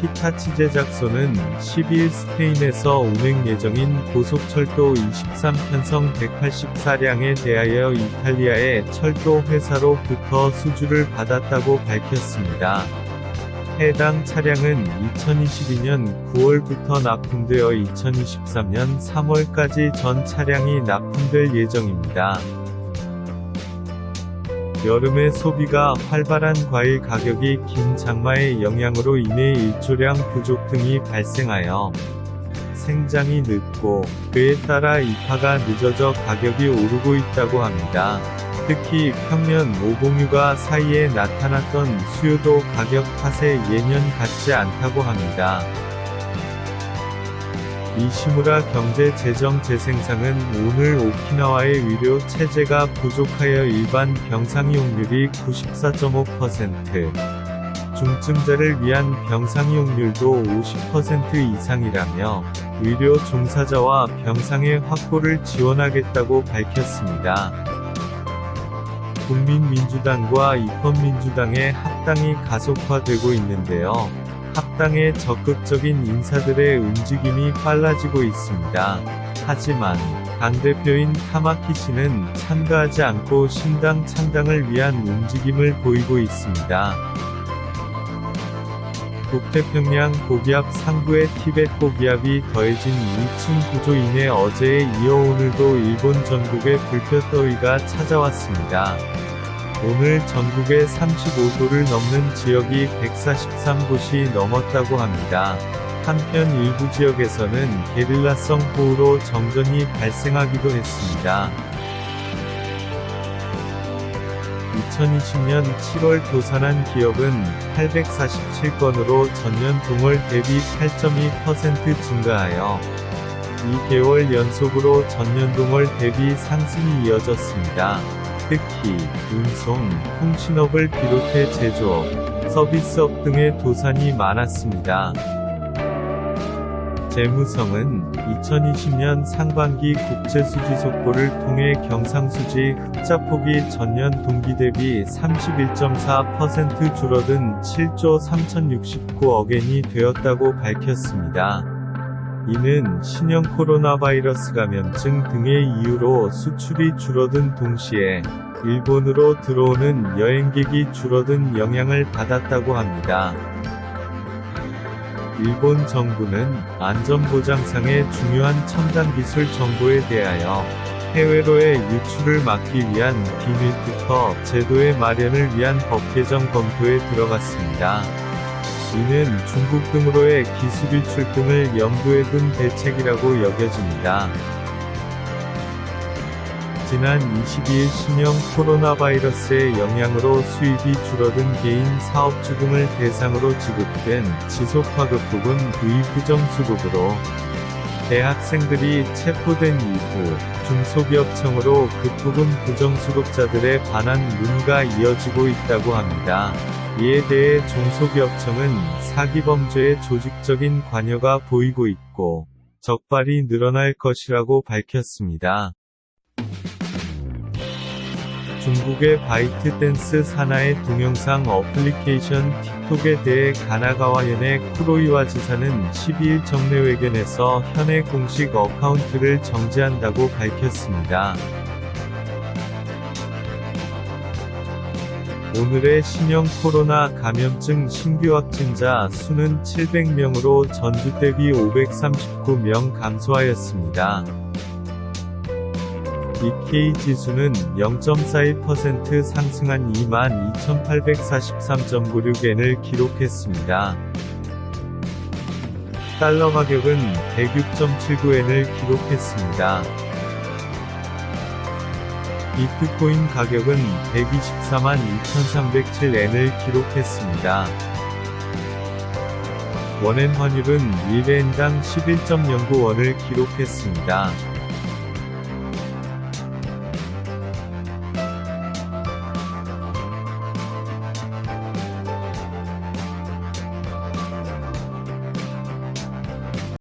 히타치 제작소는 12일 스페인에서 운행 예정인 고속철도 23 편성 184량에 대하여 이탈리아의 철도 회사로부터 수주를 받았다고 밝혔습니다. 해당 차량은 2022년 9월부터 납품되어 2023년 3월까지 전 차량이 납품될 예정입니다. 여름의 소비가 활발한 과일 가격이 긴 장마의 영향으로 인해 일조량 부족 등이 발생하여 생장이 늦고 그에 따라 입하가 늦어져 가격이 오르고 있다고 합니다. 특히 평년 오공휴가 사이에 나타났던 수요도 가격 탓에 예년 같지 않다고 합니다. 이시무라 경제재정재생상은 오늘 오키나와의 의료 체제가 부족하여 일반 병상 이용률이 94.5%, 중증자를 위한 병상 이용률도 50% 이상이라며 의료 종사자와 병상의 확보를 지원하겠다고 밝혔습니다. 국민민주당과 입헌민주당의 합당이 가속화되고 있는데요. 합당의 적극적인 인사들의 움직임이 빨라지고 있습니다. 하지만 당 대표인 타마키 씨는 참가하지 않고 신당 창당을 위한 움직임을 보이고 있습니다. 북태평양 고기압 상부의 티벳 고기압이 더해진 2층 구조 인해 어제에 이어 오늘도 일본 전국에 불볕더위가 찾아왔습니다. 오늘 전국에 35도를 넘는 지역이 143곳이 넘었다고 합니다. 한편 일부 지역에서는 게릴라성 호우로 정전이 발생하기도 했습니다. 2020년 7월 도산한 기업은 847건으로 전년 동월 대비 8.2% 증가하여 2개월 연속으로 전년 동월 대비 상승이 이어졌습니다. 특히 운송, 통신업을 비롯해 제조업, 서비스업 등의 도산이 많았습니다. 재무성은 2020년 상반기 국제수지 속보를 통해 경상수지 흑자폭이 전년 동기 대비 31.4% 줄어든 7조 3069억 엔이 되었다고 밝혔습니다. 이는 신형 코로나 바이러스 감염증 등의 이유로 수출이 줄어든 동시에 일본으로 들어오는 여행객이 줄어든 영향을 받았다고 합니다. 일본 정부는 안전보장상의 중요한 첨단 기술 정보에 대하여 해외로의 유출을 막기 위한 비밀 특허 제도의 마련을 위한 법 개정 검토에 들어갔습니다. 이는 중국 등으로의 기술 유출 등을 염두에 둔 대책이라고 여겨집니다. 지난 22일 신형 코로나 바이러스의 영향으로 수입이 줄어든 개인 사업주 등을 대상으로 지급된 지속화급부분 의부정 수급으로 대학생들이 체포된 이후 중소기업청으로 급부분 부정수급자들에 관한 문의가 이어지고 있다고 합니다. 이에 대해 중소기업청은 사기범죄의 조직적인 관여가 보이고 있고 적발이 늘어날 것이라고 밝혔습니다. 중국의 바이트 댄스 산하의 동영상 어플리케이션 틱톡에 대해 가나가와현의 쿠로이와 지사는 12일 정례회견에서 현의 공식 어카운트를 정지한다고 밝혔습니다. 오늘의 신형 코로나 감염증 신규 확진자 수는 700명으로 전주 대비 539명 감소하였습니다. 니케이 지수는 0.41% 상승한 22,843.96엔을 기록했습니다. 달러 가격은 106.79엔을 기록했습니다. 비트코인 가격은 124만 2,307엔을 기록했습니다. 원엔 환율은 1엔당 11.09원을 기록했습니다.